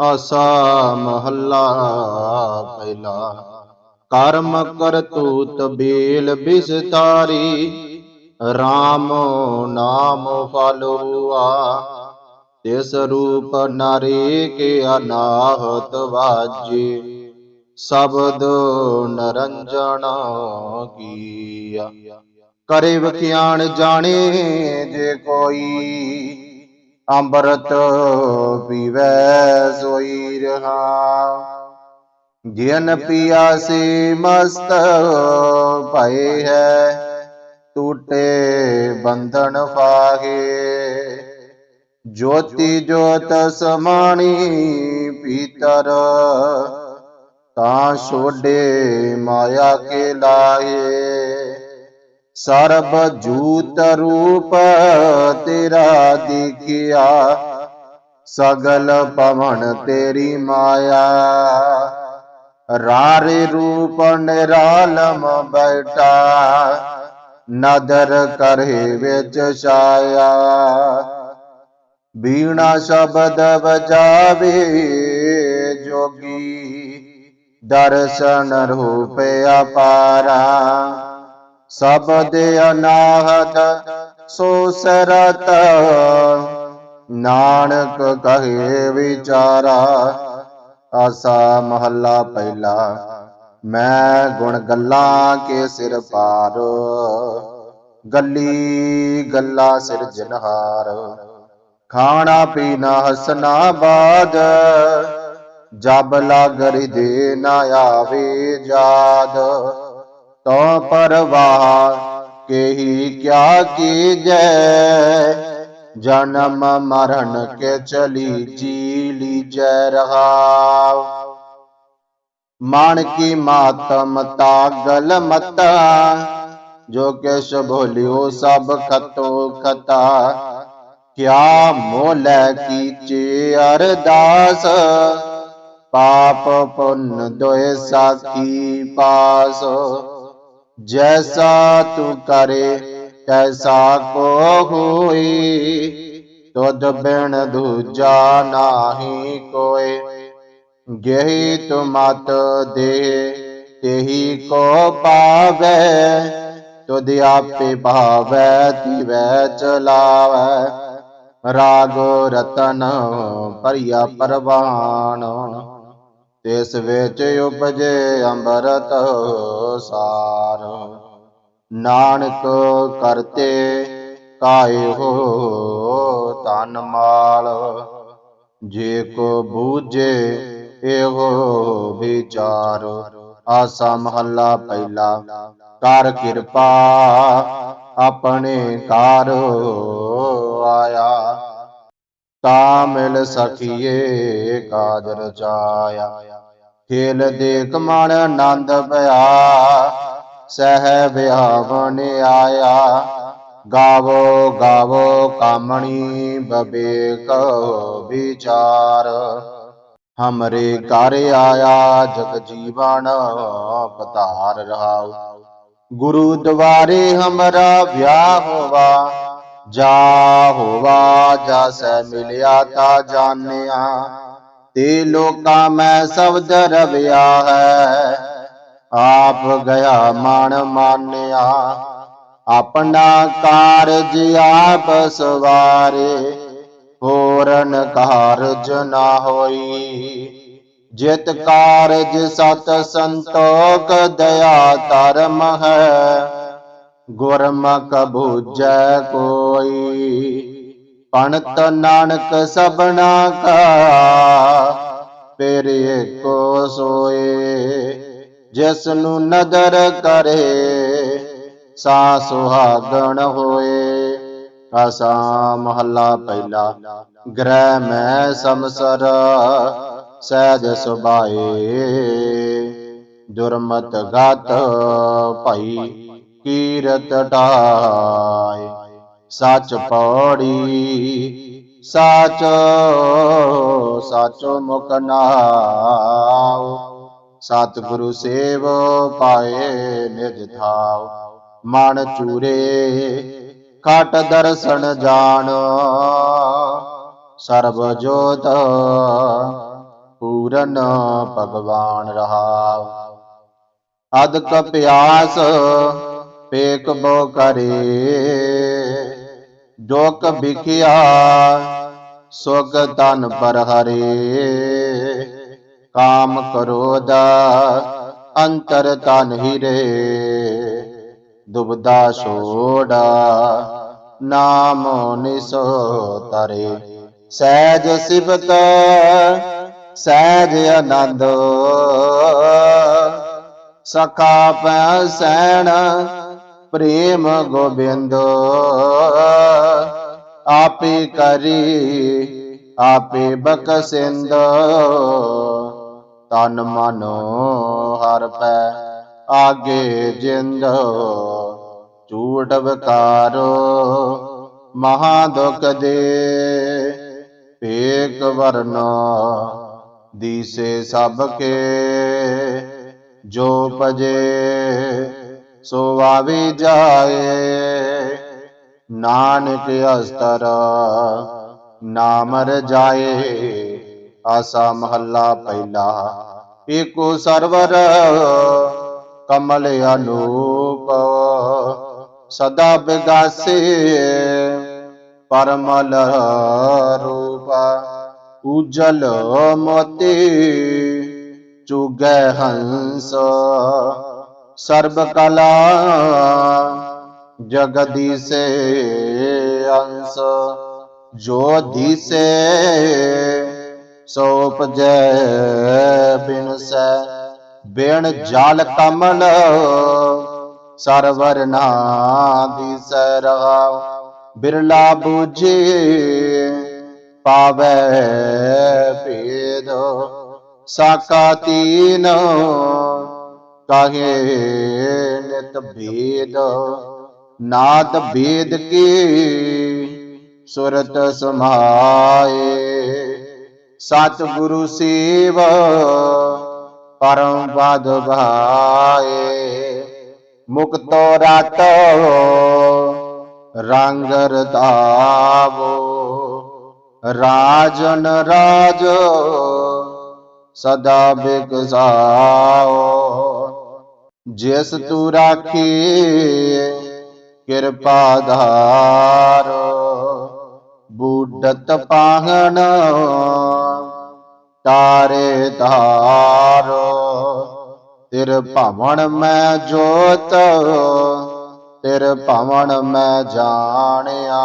ਆਸਾ ਮਹੱਲਾ ਪਹਿਲਾ। ਕਰਮ ਕਰ ਕਰਤੂਤ ਬੇਲ ਬਿਸਤਾਰੀ RAM ਨਾਮ ਫਲ ਹੁਆ ਤਿਸ ਰੂਪ ਨਾਰੇ ਕੇ ਅਨਾਹਤ ਵਾਜੇ, ਸ਼ਬਦ ਨਰੰਜਨ ਕੀਆ। ਕਰੇ ਵਖਿਆਣ ਜਾਣੇ ਜੇ ਕੋਈ ਅੰਮ੍ਰਿਤ ਪੀਵੈ ਸੋਈ ਰਹਾ। ਜਿਨ ਪਿਆਸੀ ਮਸਤ ਭਏ ਹੈ, ਟੂਟੇ ਬੰਧਨ ਫਾਹੇ। ਜੋਤੀ ਜੋਤ ਸਮਾਣੀ ਪੀਤਰ, ਤਾਂ ਛੋਡੇ ਮਾਇਆ ਕੇ ਲਾਏ ਸਰਬ ਜੂਤ ਰੂਪ ਤੇਰਾ ਦਿਖਿਆ, ਸਗਲ ਪਵਨ ਤੇਰੀ ਮਾਇਆ। ਰਾਰੇ ਰੂਪ ਨਿਰਾਲਮ ਬੈਠਾ, ਨਦਰ ਕਰੇ ਵਿੱਚ ਛਾਇਆ। ਬੀਣਾ ਸ਼ਬਦ ਵਜਾਵੇ ਜੋਗੀ, ਦਰਸ਼ਨ ਰੂਪ ਅਪਾਰਾ। ਸਬਦ ਅਨਾਹਤ ਸੋ ਸਰਤ। ਨਾਨਕ ਕਹੇ ਵਿਚਾਰਾ, ਆਸਾ ਮਹੱਲਾ ਪਹਿਲਾ, ਮੈਂ ਗੁਣ ਗੱਲਾਂ ਕੇ ਸਿਰ ਪਾਰ। ਗੱਲੀ ਗੱਲਾ ਸਿਰ ਜਨਹਾਰ, ਖਾਣਾ ਪੀਣਾ ਹਸਨਾ ਬਾਦ। ਜਬ ਲਾਗਰੀ ਦੇ ਨਾ ਆਵੇ ਜਾਦ। ਤੋ ਪਰਵਾਹ ਕੇਹੀ ਕਿਆ ਕੀਜੈ? ਜਨਮ ਮਰਨ ਕੇ ਚਲੀ ਜੀ ਲੀਜੈ ਰਹਾਉ। ਮਾਣ ਕੀ ਮਾਤਮ ਤਾਗਲ ਮਤਾ, ਜੋ ਕਿਛ ਭੋਲਿਓ ਸਭ ਖਤੋ ਖਤਾ। ਕਿਆ ਮੋਲੇ ਕੀਚੇ ਅਰਦਾਸ, ਪਾਪ ਪੁੰਨ ਦੋਏ ਸਾਖੀ ਪਾਸ। ਜੈਸਾ ਤੂੰ ਕਰੇ ਤੈਸਾ ਕੋ ਹੋਈ ਤੁਧ ਬਿਨ ਦੂਜਾ ਨਾਹੀ ਕੋਏ ਗਹਿ ਤੁ ਮਤ ਦੇ ਤੇਹੀ ਕੋ ਪਾਵੈ ਤੁਧ ਆਪੇ ਭਾਵੈ ਤਿਵੈ ਚਲਾਵੈ ਰਾਗੋ ਰਤਨ ਭਰੀਆ ਪਰਵਾਨ ਤਿਸ ਵਿੱਚ ਉਪਜੇ ਅੰਮ੍ਰਿਤ ਸਾਰ। ਨਾਨਕ ਕਰਤੇ ਕਾਇ ਹੋ ਤਨ ਮਾਲ। ਜੇ ਕੋ ਬੂਝੇ ਇਹੋ ਵਿਚਾਰ। ਆਸਾ ਮਹੱਲਾ ਪਹਿਲਾ, ਕਰ ਕਿਰਪਾ ਆਪਣੇ ਘਰ ਆਇਆ। ਤਾ ਮਿਲ ਸਖੀਏ ਕਾਜ ਰਚਾਇਆ ਖੇਲ ਦੇਖ ਮਨ ਆਨੰਦ ਪਿਆ ਸਹਿ ਵਿਆਵਨ ਆਇਆ। ਗਾਵੋ ਗਾਵੋ ਕਾਮਣੀ ਬਬੇਕ ਵਿਚਾਰ। ਹਮਰੇ ਘਰ ਆਇਆ, ਜਗ ਜੀਵਨ ਪਤਾਰ ਰਹਾਉ। ਗੁਰੂ ਦਵਾਰੇ ਹਮਰਾ ਵਿਆਹ ਹੋਵਾ, ਜਾ ਹੋਵਾ ਜਾਸੈ ਮਿਲਿਆ ਤਾ ਜਾਣਿਆ। ਤੇ ਲੋਕਾਂ ਮੈਂ ਸ਼ਬਦ ਰਵਿਆ ਹੈ ਆਪ ਗਿਆ ਮਨ ਮਾਨਿਆ ਆਪਣਾ ਕਾਰਜ ਆਪ ਸਵਾਰੇ ਹੋਰਨ ਕਾਰਜ ਨਾ ਹੋਈ ਜਿਤ ਕਾਰਜ ਸਤ ਸੰਤੋਖ ਦਇਆ ਧਰਮ ਹੈ ਗੁਰਮੁਖ ਬੂਝੈ ਕੋਈ ਪਣਤ ਨਾਨਕ ਸਭਨਾ ਕਾ, ਫਿਰ ਏਕੋ ਸੋਏ ਜਿਸ ਨੂੰ ਨਦਰ ਕਰੇ ਸਾ ਸੁਹਾਗਣ ਹੋਏ। ਆਸਾ ਮਹੱਲਾ ਪਹਿਲਾ, ਗ੍ਰਹਿ ਮੈਂ ਸਮਸਰ ਸਹਿਜ ਸੁਭਾਏ। ਦੁਰਮਤ ਗਤ ਭਈ ਕੀਰਤ ਢਾਏ। ਸੱਚ ਪੌੜੀ, ਸਾਚ, ਸਾਚੋ ਮੁਖ ਨਾਉ। ਸਤਿਗੁਰੂ ਸੇਵ ਪਾਏ ਨਿਜ ਥਾਉ। ਮਨ ਚੂਰੇ, ਘਟ ਦਰਸ਼ਨ ਜਾਣ। ਸਰਬ ਜੋਤ ਪੂਰਨ ਭਗਵਾਨ ਰਹਾਉ। ਅਦਕ ਪਿਆਸ, ਪੇਕ ਬੋ ਕਰੇ। ਦੁਖ ਵਿਖਿਆ ਸੁਖ ਤਨ ਪਰ ਹਰੇ ਕਾਮ ਕ੍ਰੋਧ ਅੰਤਰ ਤਨ ਹਿਰੇ। ਦੁਬਦਾ ਛੋੜਾ, ਨਾਮ ਨਿਸੋ ਤਰੇ ਸਹਿਜ ਸਿਬਤ ਸਹਿਜ ਆਨੰਦ। ਸਖਾ ਪੈ ਸੈਣ ਪ੍ਰੇਮ ਗੋਬਿੰਦ। ਆਪੇ ਕਰੀ, ਆਪੇ ਬਖਸ਼ਿੰਦ। ਤਨ ਮਨ ਹਰ ਪੈ, ਆਗੇ ਜਿੰਦ। ਝੂਠ ਵਿਕਾਰੋ ਮਹਾ ਦੁਖ ਦੇ। ਏਕ ਵਰਨ ਦੀਸੇ ਸਭ ਕੇ। ਜੋ ਪਜੇ ਸੋ ਆਵੇ ਜਾਏ। ਨਾਨਕ ਅਸਤਰ, ਨਾਮ ਰਜਾਏ ਆਸਾ ਮਹੱਲਾ ਪਹਿਲਾ। ਏਕੋ ਸਰਵਰ, ਕਮਲ ਅਨੂਪ, ਸਦਾ ਬਿਗਾਸੇ ਪਰਮਲ ਰੂਪ, ਉਜਲ ਮੋਤੀ, ਚੁਗੈ ਹੰਸ, ਸਰਬ ਕਲਾ ਜਗਦੀਸੇ ਅੰਸ, ਜੋ ਦੀਸੇ ਸੋ ਉਪਜੈ ਬਿਨਸੈ। ਬਿਨ ਜਲ ਕਮਲ ਸਰਵਰ ਨਾ ਦਿਸੈ ਰਹਾ। ਬਿਰਲਾ ਬੂਝੇ ਪਾਵੈ ਭੇਦ, ਸਾਕਾ ਤੀਨ ਕਾਹੇ ਨਿਤ ਭੇਦ। ਨਾਦ ਭੇਦ ਕੀ ਸੁਰਤ ਸਮਾਏ। ਸਤ ਗੁਰੂ ਸੇਵ ਪਰਮ ਪਦ ਭਾਏ ਮੁਕਤੋ ਰਤ ਰੰਗ ਰਤਾਵੋ ਰਾਜਨ ਰਾਜ ਸਦਾ ਬਿਕਸਾਓ ਜਿਸ ਤੂੰ ਰਾਖੀ ਕਿਰਪਾ ਧਾਰ ਬੂਡਤ ਪਾਹਣ, ਤਾਰੇ ਧਾਰ, ਤਿਰ ਭਵਨ ਮੈਂ ਜੋਤ, ਤਿਰ ਭਵਨ ਮੈਂ ਜਾਣਿਆ।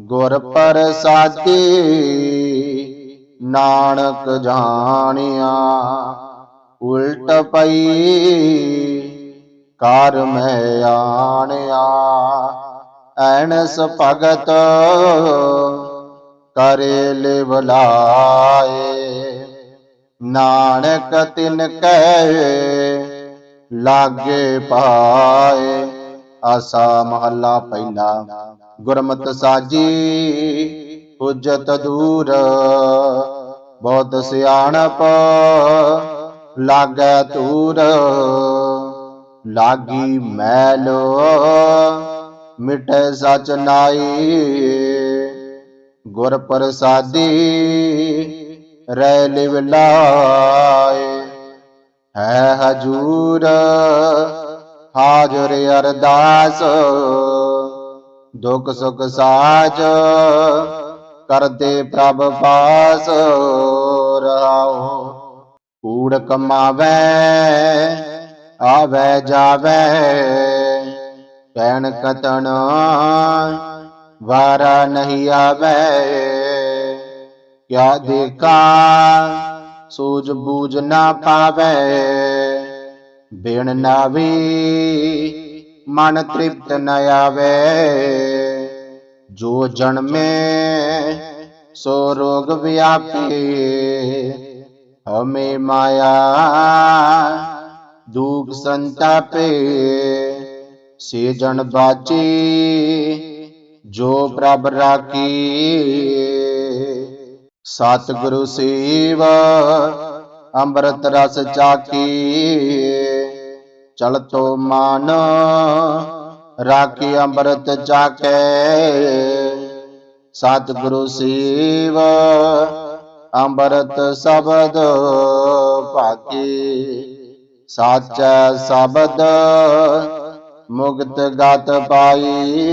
ਗੁਰ ਪ੍ਰਸਾਦੀ ਨਾਨਕ ਜਾਣਿਆ। ਉਲਟ ਪਈ ਕਰ ਮੈਂ ਆਣਿਆ ਐਨਸ ਭਗਤ ਕਰੇ ਲਿਵਲਾਏ ਨਾਨਕ ਤਿਨ ਕੈ ਲਾਗੇ ਪਾਏ। ਆਸਾ ਮਹੱਲਾ ਪਹਿਲਾ, ਗੁਰਮਤ ਸਾਜੀ ਹੁਜਤ ਦੂਰ। ਬਹੁਤ ਸਿਆਣਪ, ਲਾਗੈ ਤੂਰ ਲਾਗੀ ਮੈਲੋ ਮਿਟੈ ਸਚ ਨਾਈ। ਗੁਰ ਪ੍ਰਸਾਦੀ ਰਹਿ ਲਿਵ ਲਾਏ। ਹੈ ਹਜੂਰ ਹਾਜ਼ਰ ਅਰਦਾਸ, ਦੁਖ ਸੁਖ ਸਾਜ ਕਰਦੇ ਪ੍ਰਭ ਪਾਸ। ਰਹਾਓ ਕੂੜ ਕਮਾਵੇ ਆਵੇ ਜਾਵੇ ਕਹਿਣ ਕਤਨ ਵਾਰਾ ਨਹੀਂ ਆਵੇ ਕਿਆ ਦੇਖਾ ਸੂਝ ਬੂਝ ਨਾ ਪਾਵੇ ਬਿਨ ਨਾਵੀ ਮਨ ਤ੍ਰਿਪਤ ਨ ਆਵੇ ਜੋ ਜਨਮੇ ਸੋ ਰੋਗ ਵਿਆਪੀ ਹਮੇ ਮਾਇਆ ਦੁਖ ਸੰਤਾਪੇ ਸੇ ਜਨ ਬਾਚੀ ਜੋ ਪ੍ਰਭ ਰਾਖੀ। ਸਤਿਗੁਰੂ ਸੇਵਾ ਅੰਮ੍ਰਿਤ ਰਸ ਚਾਕੀ। ਚਲਤੋ ਮਨ ਰਾਖੀ ਅੰਮ੍ਰਿਤ ਚਾਕੇ। ਸਤਿਗੁਰੂ ਸੇਵਾ ਅੰਮ੍ਰਿਤ ਸ਼ਬਦ ਭਾਗੀ। ਸਾਚੈ ਸ਼ਬਦ ਮੁਕਤ ਗਤ ਪਾਈ।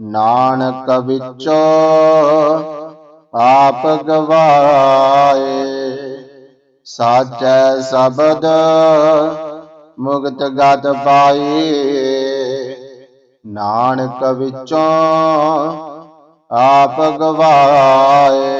ਨਾਨਕ ਵਿੱਚੋ ਆਪ ਗਵਾਏ। ਸਾਚੈ ਸ਼ਬਦ ਮੁਕਤ ਗਤ ਪਾਈ। ਨਾਨਕ ਵਿੱਚੋਂ ਆਪ ਗਵਾਏ।